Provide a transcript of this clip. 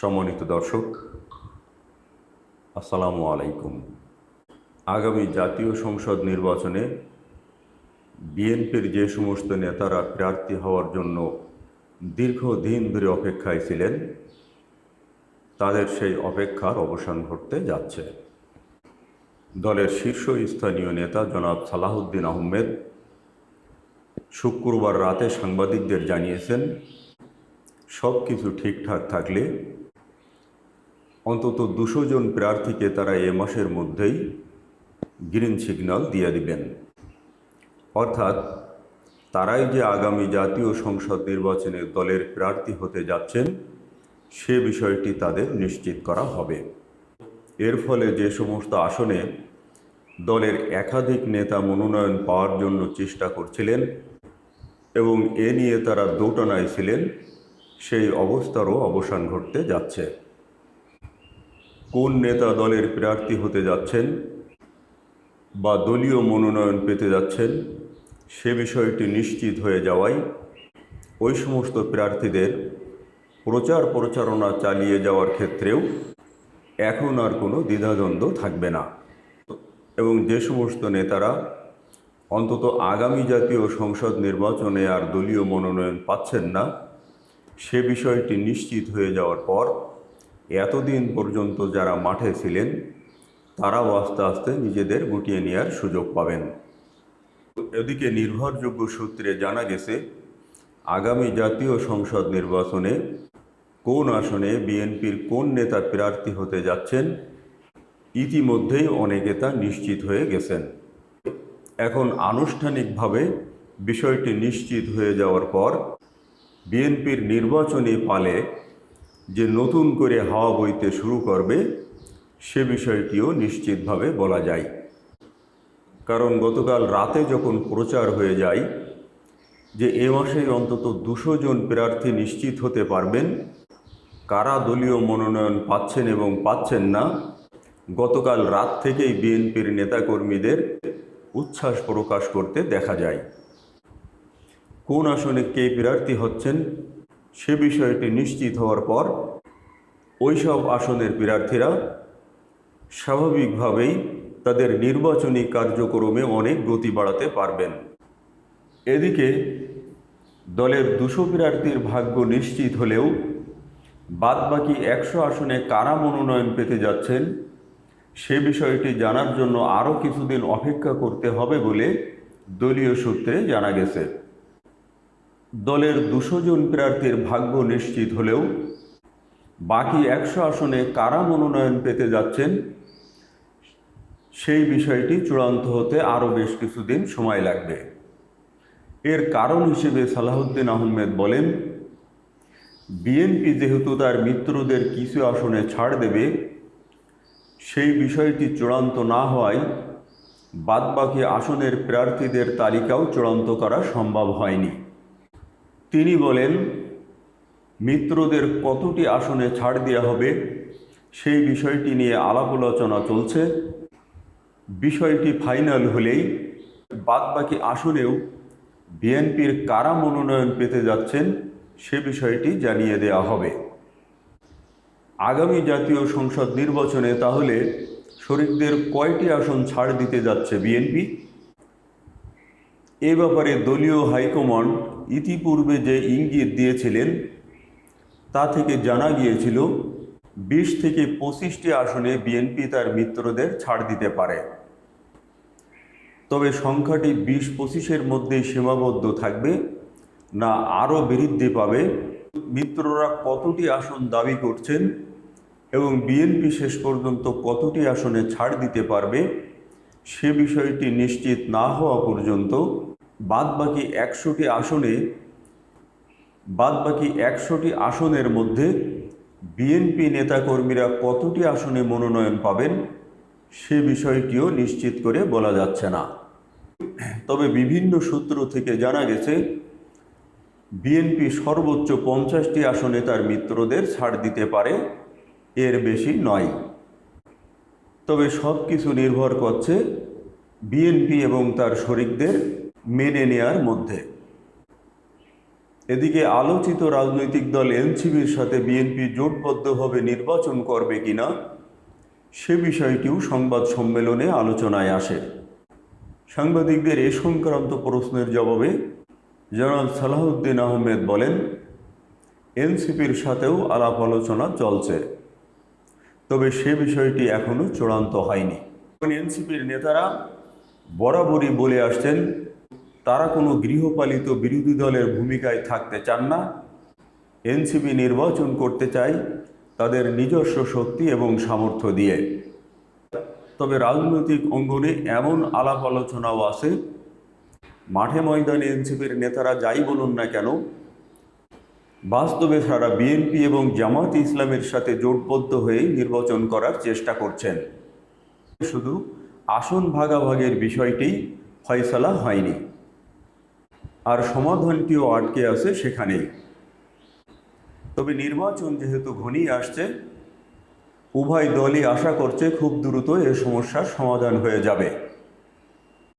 সম্মানিত দর্শক, আসসালামু আলাইকুম। আগামী জাতীয় সংসদ নির্বাচনে বিএনপির যে সমস্ত নেতারা প্রার্থী হওয়ার জন্য দীর্ঘদিন ধরে অপেক্ষায় ছিলেন, তাদের সেই অপেক্ষার অবসান ঘটতে যাচ্ছে। দলের শীর্ষস্থানীয় নেতা জনাব সালাহুদ্দিন আহমেদ শুক্রবার রাতে সাংবাদিকদের জানিয়েছেন সব কিছু ঠিকঠাক থাকলে অন্তত দুশো জন প্রার্থীকে তারা এ মাসের মধ্যেই গ্রিন সিগন্যাল দিয়ে দিবেন। অর্থাৎ তারাই যে আগামী জাতীয় সংসদ নির্বাচনে দলের প্রার্থী হতে যাচ্ছেন, সে বিষয়টি তাদের নিশ্চিত করা হবে। এর ফলে যে সমস্ত আসনে দলের একাধিক নেতা মনোনয়ন পাওয়ার জন্য চেষ্টা করছিলেন এবং এ নিয়ে তারা দোটানায় ছিলেন, সেই অবস্থারও অবসান ঘটতে যাচ্ছে। কোন নেতা দলের প্রার্থী হতে যাচ্ছেন বা দলীয় মনোনয়ন পেতে যাচ্ছেন সে বিষয়টি নিশ্চিত হয়ে যাওয়ায় ওই সমস্ত প্রার্থীদের প্রচার প্রচারণা চালিয়ে যাওয়ার ক্ষেত্রেও এখন আর কোনো দ্বিধাদ্বন্দ্ব থাকবে না। এবং যে সমস্ত নেতারা অন্তত আগামী জাতীয় সংসদ নির্বাচনে আর দলীয় মনোনয়ন পাচ্ছেন না, সে বিষয়টি নিশ্চিত হয়ে যাওয়ার পর এতদিন পর্যন্ত যারা মাঠে ছিলেন, তারাও আস্তে আস্তে নিজেদের গুটিয়ে নেওয়ার সুযোগ পাবেন। এদিকে নির্ভরযোগ্য সূত্রে জানা গেছে, আগামী জাতীয় সংসদ নির্বাচনে কোন আসনে বিএনপির কোন নেতা প্রার্থী হতে যাচ্ছেন, ইতিমধ্যেই অনেকে তা নিশ্চিত হয়ে গেছেন। এখন আনুষ্ঠানিকভাবে বিষয়টি নিশ্চিত হয়ে যাওয়ার পর বিএনপির নির্বাচনী পালে যে নতুন করে হাওয়া বইতে শুরু করবে, সে বিষয়টিও নিশ্চিতভাবে বলা যায়। কারণ গতকাল রাতে যখন প্রচার হয়ে যায় যে এ মাসেই অন্তত দুশো জন প্রার্থী নিশ্চিত হতে পারবেন, কারা দলীয় মনোনয়ন পাচ্ছেন এবং পাচ্ছেন না, গতকাল রাত থেকেই বিএনপির নেতাকর্মীদের উচ্ছ্বাস প্রকাশ করতে দেখা যায়। কোন আসনে কে প্রার্থী হচ্ছেন সে বিষয়টি নিশ্চিত হওয়ার পর ওইসব আসনের প্রার্থীরা স্বাভাবিকভাবেই তাদের নির্বাচনী কার্যক্রমে অনেক গতি বাড়াতে পারবেন। এদিকে দলের দুশো প্রার্থীর ভাগ্য নিশ্চিত হলেও বাদবাকি একশো আসনে কারা মনোনয়ন পেতে যাচ্ছেন, সে বিষয়টি জানার জন্য আরও কিছুদিন অপেক্ষা করতে হবে বলে দলীয় সূত্রে জানা গেছে। দলের দুশো জন প্রার্থীর ভাগ্য নিশ্চিত হলেও বাকি একশো আসনে কারা মনোনয়ন পেতে যাচ্ছেন, সেই বিষয়টি চূড়ান্ত হতে আরও বেশ কিছুদিন সময় লাগবে। এর কারণ হিসেবে সালাহুদ্দিন আহমেদ বলেন, বিএনপি যেহেতু তার মিত্রদের কিছু আসনে ছাড় দেবে, সেই বিষয়টি চূড়ান্ত না হওয়ায় বাদবাকি আসনের প্রার্থীদের তালিকাও চূড়ান্ত করা সম্ভব হয়নি। তিনি বলেন, মিত্রদের কতটি আসনে ছাড় দেওয়া হবে সেই বিষয়টি নিয়ে আলাপ আলোচনা চলছে। বিষয়টি ফাইনাল হলেই বাদবাকি আসনেও বিএনপির কারা মনোনয়ন পেতে যাচ্ছেন সে বিষয়টি জানিয়ে দেওয়া হবে। আগামী জাতীয় সংসদ নির্বাচনে তাহলে শরিকদের কয়টি আসন ছাড় দিতে যাচ্ছে বিএনপি? এ ব্যাপারে দলীয় হাইকমান্ড ইতিপূর্বে যে ইঙ্গিত দিয়েছিলেন, তা থেকে জানা গিয়েছিল, বিশ থেকে পঁচিশটি আসনে বিএনপি তার মিত্রদের ছাড় দিতে পারে। তবে সংখ্যাটি বিশ পঁচিশের মধ্যেই সীমাবদ্ধ থাকবে, না আরও বৃদ্ধি পাবে। মিত্ররা কতটি আসন দাবি করছেন এবং বিএনপি শেষ পর্যন্ত কতটি আসনে ছাড় দিতে পারবে, সে বিষয়টি নিশ্চিত না হওয়া পর্যন্ত বাদবাকি একশোটি আসনে, বাদবাকি একশোটি আসনের মধ্যে বিএনপি নেতাকর্মীরা কতটি আসনে মনোনয়ন পাবেন সে বিষয়টিও নিশ্চিত করে বলা যাচ্ছে না। তবে বিভিন্ন সূত্র থেকে জানা গেছে, বিএনপি সর্বোচ্চ পঞ্চাশটি আসনে তার মিত্রদের ছাড় দিতে পারে, এর বেশি নয়। তবে সব কিছু নির্ভর করছে বিএনপি এবং তার শরিকদের মেনে নেয়ার মধ্যে। এদিকে আলোচিত রাজনৈতিক দল এনসিবির সাথে বিএনপি জোটবদ্ধভাবে নির্বাচন করবে কিনা, সে বিষয়টিও সংবাদ সম্মেলনে আলোচনায় আসে। সাংবাদিকদের এ সংক্রান্ত প্রশ্নের জবাবে জনাব সালাহউদ্দিন আহমেদ বলেন, এনসিপির সাথেও আলাপ আলোচনা চলছে, তবে সে বিষয়টি এখনও চূড়ান্ত হয়নি। এনসিপির নেতারা বরাবরই বলে আসছেন তারা কোনো গৃহপালিত বিরোধী দলের ভূমিকায় থাকতে চান না। এনসিপি নির্বাচন করতে চাই তাদের নিজস্ব শক্তি এবং সামর্থ্য দিয়ে। তবে রাজনৈতিক অঙ্গনে এমন আলাপ আলোচনাও আছে। মাঠে ময়দানে এনসিপির নেতারা যাই বলুন না কেন, বাস্তবে সারা বিএনপি এবং জামাত ইসলামের সাথে জোটবদ্ধ হয়ে নির্বাচন করার চেষ্টা করছেন। শুধু আসন ভাগাভাগের বিষয়টি ফয়সলা হয়নি। আর সমাধানটিও আটকে আছে সেখানেই। তবে নির্বাচন যেহেতু ঘনিয়ে আসছে, উভয় দলই আশা করছে খুব দ্রুত এ সমস্যার সমাধান হয়ে যাবে।